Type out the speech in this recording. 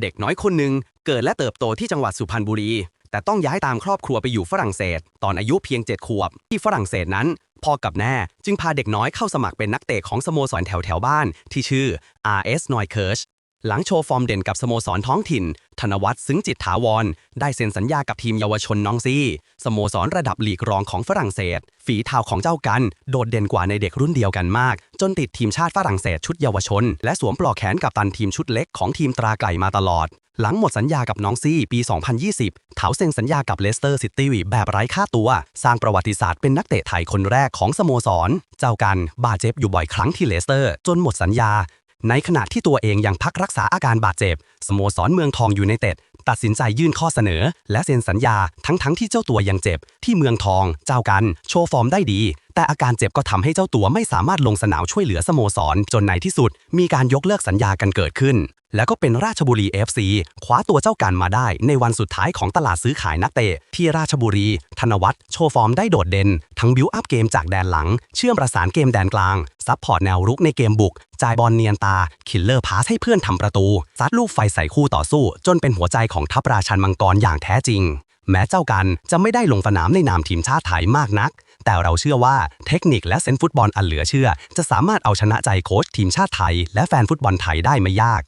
เด็กน้อยคนหนึ่งเกิดและเติบโตที่จังหวัดสุพรรณบุรี แต่ต้องย้ายตามครอบครัวไปอยู่ฝรั่งเศส ตอนอายุเพียง 7 ขวบ ที่ฝรั่งเศสนั้น พ่อกับแม่จึงพาเด็กน้อยเข้าสมัครเป็นนักเตะของสโมสรแถวแถวบ้าน ที่ชื่อ RS n o i k i r c h หลังโชว์ฟอร์มเด่นกับสโมสรท้องถิ่น ธนวัฒน์ซึ้งจิตถาวร ได้เซ็นสัญญากับทีมเยาวชนน้องซีสโมสรระดับลีกรองของฝรั่งเศส ฝีเท้าของเจ้ากัน โดดเด่นกว่าในเด็กรุ่นเดียวกันมาก จนติดทีมชาติฝรั่งเศสชุดเยาวชน และสวมปลอกแขนกับตันทีมชุดเล็กของทีมตราไก่มาตลอด หลังหมดสัญญากับน้องซีปี 2020 เถาเซ็นสัญญากับเลสเตอร์ซิตี้แบบไร้ค่าตัว สร้างประวัติศาสตร์เป็นนักเตะไทยคนแรกของสโมสร เจ้ากันบาดเจ็บอยู่บ่อยครั้งที่เลสเตอร์ จนหมดสัญญา ในขณะที่ตัวเองยังพักรักษาอาการบาดเจ็บ สโมสรเมืองทองอยู่ในเต็ด ตัดสินใจยื่นข้อเสนอ และเซ็นสัญญาทั้งๆทที่เจ้าตัวยังเจ็บ ที่เมืองทอง เจ้ากัน โชว์ฟอร์มได้ดี แต่อาการเจ็บก็ทำให้เจ้าตัวไม่สามารถลงสนามช่วยเหลือสโมสร จนในที่สุด มีการยกเลิกสัญญากันเกิดขึ้น แล้วก็เป็นราชบุรี FC คว้าตัวเจ้ากันมาได้ ในวันสุดท้ายของตลาดซื้อขายนักเตะที่ราชบุรี ธนวัฒน์โชว์ฟอร์มได้โดดเด่น ทั้งบิวอัพเกมจากแดนหลัง เชื่อมประสานเกมแดนกลาง ซับพอร์ตแนวรุกในเกมบุก จ่ายบอลเนียนตา คิลเลอร์พาสให้เพื่อนทำประตู ซัดลูกไฟใส่คู่ต่อสู้ จนเป็นหัวใจของทัพราชันมังกรอย่างแท้จริง แม้เจ้ากันจะไม่ได้ลงสนามในนามทีมชาติไทยมากนัก แต่เราเชื่อว่าเทคนิคและเซนฟุตบอลอันเหลือเชื่อ จะสามารถเอาชนะใจโค้ชทีมชาติไทย และแฟนฟุตบอลไทยได้ไม่ยาก